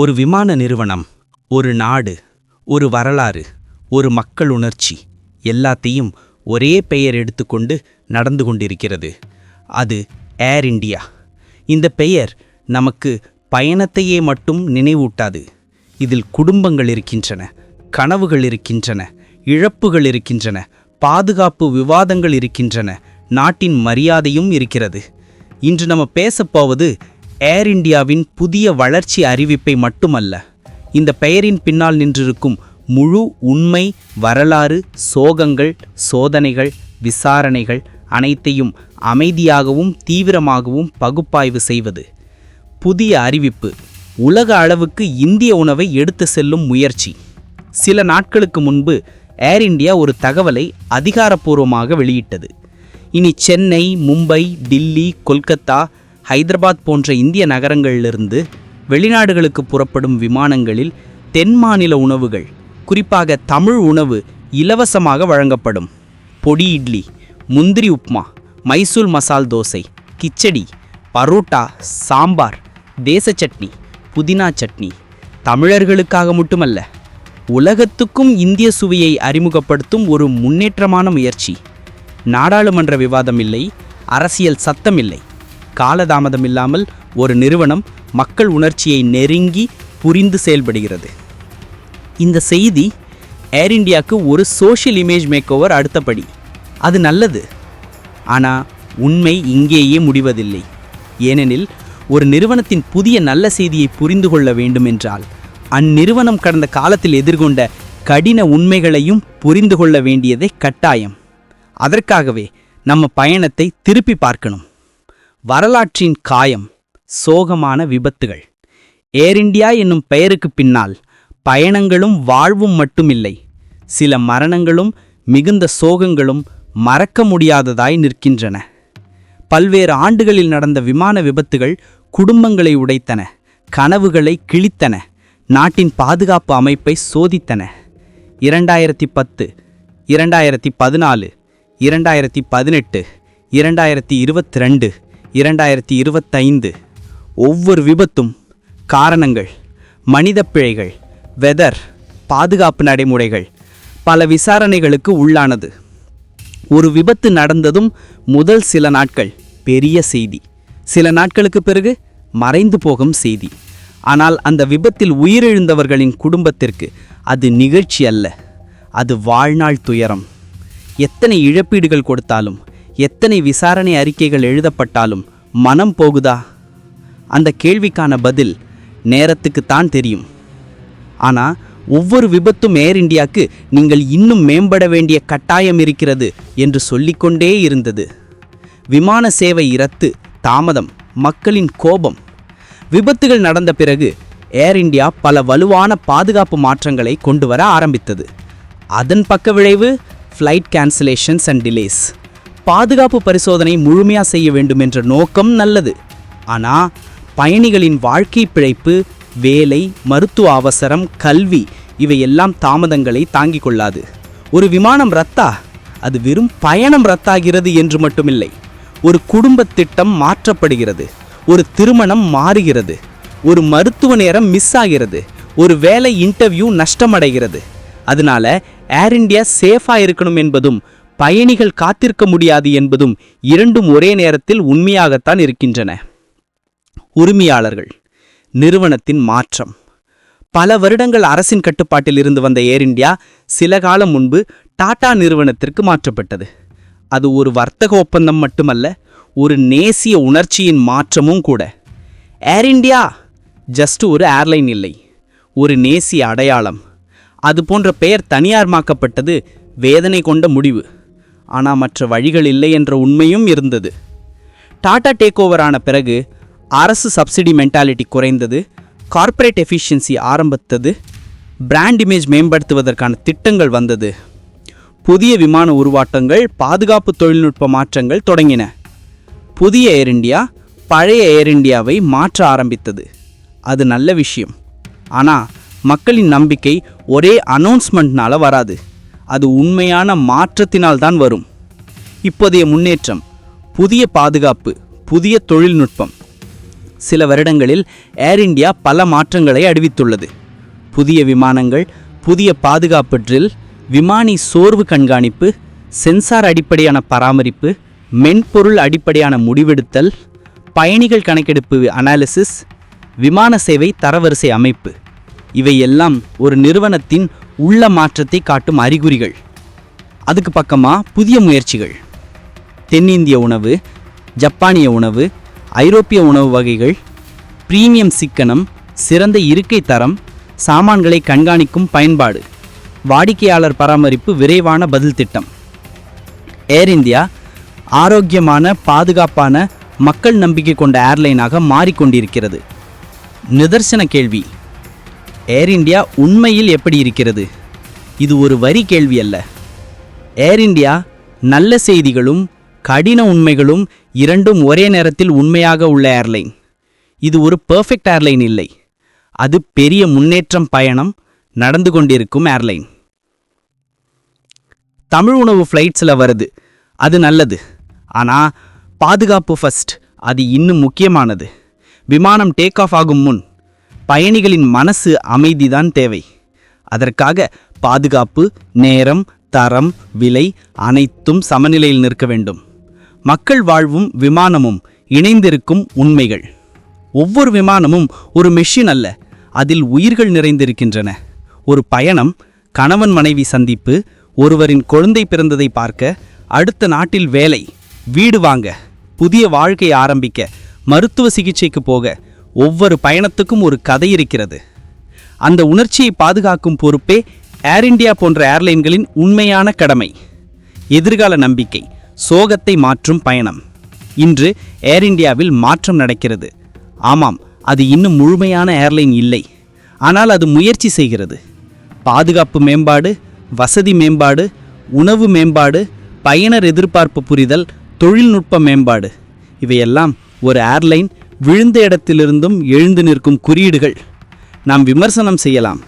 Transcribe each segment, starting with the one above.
ஒரு விமான நிறுவனம் ஒரு நாடு ஒரு வரலாறு ஒரு மக்கள் உணர்ச்சி எல்லாத்தையும் ஒரே பெயர் எடுத்துக்கொண்டு நடந்து கொண்டிருக்கிறது. அது ஏர் இண்டியா இந்த பெயர் நமக்கு பயணத்தையே மட்டும் நினைவூட்டாது. இதில் குடும்பங்கள் இருக்கின்றன கனவுகள் இருக்கின்றன இழப்புகள் இருக்கின்றன பாதுகாப்பு விவாதங்கள் இருக்கின்றன நாட்டின் மரியாதையும் இருக்கிறது. இன்று நம்ம பேசப்போவது ஏர் இந்தியாவின் புதிய வளர்ச்சி அறிவிப்பை மட்டுமல்ல இந்த பெயரின் பின்னால் நின்றிருக்கும் முழு உண்மை வரலாறு சோகங்கள் சோதனைகள் விசாரணைகள் அனைத்தையும் அமைதியாகவும் தீவிரமாகவும் பகுப்பாய்வு செய்வது. புதிய அறிவிப்பு உலக அளவுக்கு இந்திய உணவை எடுத்து செல்லும் முயற்சி. சில நாட்களுக்கு முன்பு ஏர் இந்தியா ஒரு தகவலை அதிகாரப்பூர்வமாக வெளியிட்டது. இனி சென்னை மும்பை டில்லி கொல்கத்தா ஹைதராபாத் போன்ற இந்திய நகரங்களிலிருந்து வெளிநாடுகளுக்கு புறப்படும் விமானங்களில் தென் மாநில உணவுகள் குறிப்பாக தமிழ் உணவு இலவசமாக வழங்கப்படும். பொடி இட்லி முந்திரி உப்மா மைசூர் மசால் தோசை கிச்சடி பரோட்டா சாம்பார் தேச சட்னி புதினா சட்னி தமிழர்களுக்காக மட்டுமல்ல உலகத்துக்கும் இந்திய சுவையை அறிமுகப்படுத்தும் ஒரு முன்னேற்றமான முயற்சி. நாடாளுமன்ற விவாதம் இல்லை அரசியல் சத்தம் இல்லை. காலதாமதம் இல்லாமல் ஒரு நிறுவனம் மக்கள் உணர்ச்சியை நெருங்கி புரிந்து செயல்படுகிறது. இந்த செய்தி ஏர் இந்தியாவுக்கு ஒரு சோஷியல் இமேஜ் மேக்கோவர் அடுத்தபடி. அது நல்லது. ஆனால் உண்மை இங்கேயே முடிவதில்லை. ஏனெனில் ஒரு நிறுவனத்தின் புதிய நல்ல செய்தியை புரிந்து கொள்ள வேண்டுமென்றால் அந்நிறுவனம் கடந்த காலத்தில் எதிர்கொண்ட கடின உண்மைகளையும் புரிந்து கொள்ள வேண்டியதே கட்டாயம். அதற்காகவே நம்ம பயணத்தை திருப்பி பார்க்கணும். வரலாற்றின் காயம் சோகமான விபத்துகள். ஏர் இண்டியா என்னும் பெயருக்கு பின்னால் பயணங்களும் வாழ்வும் மட்டுமில்லை. சில மரணங்களும் மிகுந்த சோகங்களும் மறக்க முடியாததாய் நிற்கின்றன. பல்வேறு ஆண்டுகளில் நடந்த விமான விபத்துகள் குடும்பங்களை உடைத்தன கனவுகளை கிழித்தன நாட்டின் பாதுகாப்பு அமைப்பை சோதித்தன. இரண்டாயிரத்தி பத்து இரண்டாயிரத்தி பதினாலு இரண்டாயிரத்தி பதினெட்டு இரண்டாயிரத்தி இருபத்தி ரெண்டு இரண்டாயிரத்தி இருபத்தைந்து. ஒவ்வொரு விபத்தும் காரணங்கள் மனித பிழைகள் வெதர் பாதுகாப்பு நடைமுறைகள் பல விசாரணைகளுக்கு உள்ளானது. ஒரு விபத்து நடந்ததும் முதல் சில நாட்கள் பெரிய செய்தி. சில நாட்களுக்கு பிறகு மறைந்து போகும் செய்தி. ஆனால் அந்த விபத்தில் உயிரிழந்தவர்களின் குடும்பத்திற்கு அது நிகழ்ச்சி அல்ல. அது வாழ்நாள் துயரம். எத்தனை இழப்பீடுகள் கொடுத்தாலும் எத்தனை விசாரணை அறிக்கைகள் எழுதப்பட்டாலும் மனம் போகுதா? அந்த கேள்விக்கான பதில் நேரத்துக்கு தான் தெரியும். ஆனால் ஒவ்வொரு விபத்தும் ஏர் இந்தியாவுக்கு நீங்கள் இன்னும் மேம்பட வேண்டிய கட்டாயம் இருக்கிறது என்று சொல்லிக்கொண்டே இருந்தது. விமான சேவை இரத்து தாமதம் மக்களின் கோபம். விபத்துகள் நடந்த பிறகு ஏர் இந்தியா பல வலுவான பாதுகாப்பு மாற்றங்களை கொண்டு வர ஆரம்பித்தது. அதன் பக்க விளைவு ஃப்ளைட் கேன்சலேஷன்ஸ் அண்ட் டிலேஸ் பாதுகாப்பு பரிசோதனை முழுமையாக செய்ய வேண்டும் என்ற நோக்கம் நல்லது. ஆனால் பயணிகளின் வாழ்க்கை பிழைப்பு வேலை மருத்துவ அவசரம் கல்வி இவையெல்லாம் தாமதங்களை தாங்கிக் கொள்ளாது. ஒரு விமானம் ரத்தா? அது வெறும் பயணம் ரத்தாகிறது என்று மட்டுமில்லை. ஒரு குடும்ப திட்டம் மாற்றப்படுகிறது. ஒரு திருமணம் மாறுகிறது. ஒரு மருத்துவ நேரம் மிஸ் ஆகிறது. ஒரு வேலை இன்டர்வியூ நஷ்டமடைகிறது. அதனால ஏர் இண்டியா சேஃபாக இருக்கணும் என்பதும் பயணிகள் காத்திருக்க முடியாது என்பதும் இரண்டும் ஒரே நேரத்தில் உண்மையாகத்தான் இருக்கின்றன. உரிமையாளர்கள் நிறுவனத்தின் மாற்றம். பல வருடங்கள் அரசின் கட்டுப்பாட்டில் இருந்து வந்த ஏர் இந்தியா சில காலம் முன்பு டாடா நிறுவனத்திற்கு மாற்றப்பட்டது. அது ஒரு வர்த்தக ஒப்பந்தம் மட்டுமல்ல ஒரு நேசிய உணர்ச்சியின் மாற்றமும் கூட. ஏர் இந்தியா ஜஸ்ட் ஒரு ஏர்லைன் இல்லை ஒரு நேசிய அடையாளம். அது போன்ற பெயர் தனியார்மாக்கப்பட்டது வேதனை கொண்ட முடிவு. ஆனால் மற்ற வழிகள் இல்லை என்ற உண்மையும் இருந்தது. டாடா டேக் ஓவர் ஆன பிறகு அரசு சப்சிடி மென்டாலிட்டி குறைந்தது கார்ப்பரேட் எஃபிஷியன்சி ஆரம்பித்தது பிராண்ட் இமேஜ் மேம்படுத்துவதற்கான திட்டங்கள் வந்தது. புதிய விமான உருவாட்டங்கள் பாதுகாப்பு தொழில்நுட்ப மாற்றங்கள் தொடங்கின. புதிய ஏர் இண்டியா பழைய ஏர் இண்டியாவை மாற்ற ஆரம்பித்தது. அது நல்ல விஷயம். ஆனால் மக்களின் நம்பிக்கை ஒரே அனௌன்ஸ்மெண்ட்னால வராது. அது உண்மையான மாற்றத்தினால் தான் வரும். இப்போதைய முன்னேற்றம் புதிய பாதுகாப்பு புதிய தொழில்நுட்பம். சில வருடங்களில் ஏர் இந்தியா பல மாற்றங்களை அறிவித்துள்ளது. புதிய விமானங்கள் புதிய பாதுகாப்பு ட்ரில் விமானி சோர்வு கண்காணிப்பு சென்சார் அடிப்படையான பராமரிப்பு மென்பொருள் அடிப்படையான முடிவெடுத்தல் பயணிகள் கணக்கெடுப்பு அனாலிசிஸ் விமான சேவை தரவரிசை அமைப்பு. இவையெல்லாம் ஒரு நிறுவனத்தின் உள்ள மாற்றத்தை காட்டும் அறிகுறிகள். அதுக்கு பக்கமாக புதிய முயற்சிகள். தென்னிந்திய உணவு ஜப்பானிய உணவு ஐரோப்பிய உணவு வகைகள் பிரீமியம் சிக்கனம் சிறந்த இருக்கை தரம் சாமான்களை கண்காணிக்கும் பயன்பாடு வாடிக்கையாளர் பராமரிப்பு விரைவான பதில் திட்டம். ஏர் இந்தியா ஆரோக்கியமான பாதுகாப்பான மக்கள் நம்பிக்கை கொண்ட ஏர்லைனாக மாறிக்கொண்டிருக்கிறது. நிதர்சன கேள்வி. ஏர் இந்தியா உண்மையில் எப்படி இருக்கிறது? இது ஒரு வரி கேள்வி அல்ல. ஏர் இண்டியா நல்ல செய்திகளும் கடின உண்மைகளும் இரண்டும் ஒரே நேரத்தில் உண்மையாக உள்ள ஏர்லைன் இது ஒரு பெர்ஃபெக்ட் ஏர்லைன் இல்லை. அது பெரிய முன்னேற்றம் பயணம் நடந்து கொண்டிருக்கும் ஏர்லைன் தமிழ் உணவு ஃப்ளைட்ஸில் வருது. அது நல்லது. ஆனால் பாதுகாப்பு ஃபர்ஸ்ட் அது இன்னும் முக்கியமானது. விமானம் டேக் ஆஃப் ஆகும் முன் பயணிகளின் மனசு அமைதிதான் தேவை. அதற்காக பாதுகாப்பு நேரம் தரம் விலை அனைத்தும் சமநிலையில் நிற்க வேண்டும். மக்கள் வாழ்வும் விமானமும் இணைந்திருக்கும் உண்மைகள். ஒவ்வொரு விமானமும் ஒரு மெஷின் அல்ல அதில் உயிர்கள் நிறைந்திருக்கின்றன. ஒரு பயணம் கணவன் மனைவி சந்திப்பு ஒருவரின் குழந்தை பிறந்ததை பார்க்க அடுத்த நாட்டில் வேலை வீடு வாங்க புதிய வாழ்க்கை ஆரம்பிக்க மருத்துவ சிகிச்சைக்கு போக ஒவ்வொரு பயணத்துக்கும் ஒரு கதை இருக்கிறது. அந்த உணர்ச்சியை பாதுகாக்கும் பொறுப்பே ஏர் இண்டியா போன்ற ஏர்லைன்களின் உண்மையான கடமை. எதிர்கால நம்பிக்கை சோகத்தை மாற்றும் பயணம். இன்று ஏர் இந்தியாவில் மாற்றம் நடக்கிறது. ஆமாம் அது இன்னும் முழுமையான ஏர்லைன் இல்லை. ஆனால் அது முயற்சி செய்கிறது. பாதுகாப்பு மேம்பாடு வசதி மேம்பாடு உணவு மேம்பாடு பயனர் எதிர்பார்ப்பு புரிதல் தொழில்நுட்ப மேம்பாடு. இவையெல்லாம் ஒரு ஏர்லைன் விழுந்த இடத்திலிருந்தும் எழுந்து நிற்கும் குறியீடுகள். நாம் விமர்சனம் செய்யலாம்.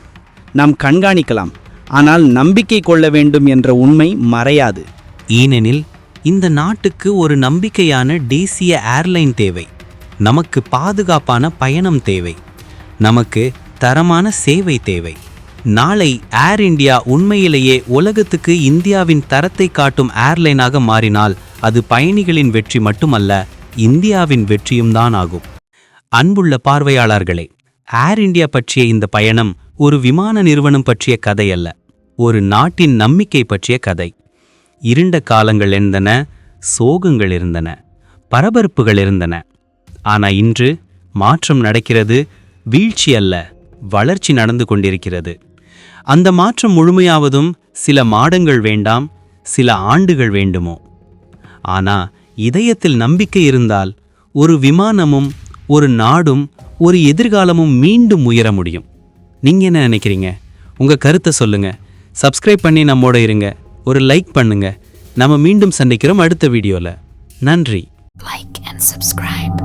நாம் கண்காணிக்கலாம். ஆனால் நம்பிக்கை கொள்ள வேண்டும் என்ற உண்மை மறையாது. ஏனெனில் இந்த நாட்டுக்கு ஒரு நம்பிக்கையான தேசிய ஏர்லைன் தேவை. நமக்கு பாதுகாப்பான பயணம் தேவை. நமக்கு தரமான சேவை தேவை. நாளை ஏர் இந்தியா உண்மையிலேயே உலகத்துக்கு இந்தியாவின் தரத்தை காட்டும் ஏர்லைனாக மாறினால் அது பயணிகளின் வெற்றி மட்டுமல்ல இந்தியாவின் வெற்றியும் தான் ஆகும். அன்புள்ள பார்வையாளர்களே ஏர் இந்தியா பற்றிய இந்த பயணம் ஒரு விமான நிறுவனம் பற்றிய கதை அல்ல ஒரு நாட்டின் நம்பிக்கை பற்றிய கதை. இருண்ட காலங்கள் இருந்தன சோகங்கள் இருந்தன பரபரப்புகள் இருந்தன. ஆனால் இன்று மாற்றம் நடக்கிறது வீழ்ச்சி அல்ல வளர்ச்சி நடந்து கொண்டிருக்கிறது. அந்த மாற்றம் முழுமையாவதும் சில மாடங்கள் வேண்டாம் சில ஆண்டுகள் வேண்டுமோ? ஆனால் இதயத்தில் நம்பிக்கை இருந்தால் ஒரு விமானமும் ஒரு நாடும் ஒரு எதிர்காலமும் மீண்டும் உயர முடியும். நீங்கள் என்ன நினைக்கிறீங்க? உங்கள் கருத்தை சொல்லுங்கள் சப்ஸ்கிரைப் பண்ணி நம்மோட இருங்க. ஒரு லைக் பண்ணுங்க. நம்ம மீண்டும் சந்திக்கிறோம் அடுத்த வீடியோவில் நன்றி. Like and subscribe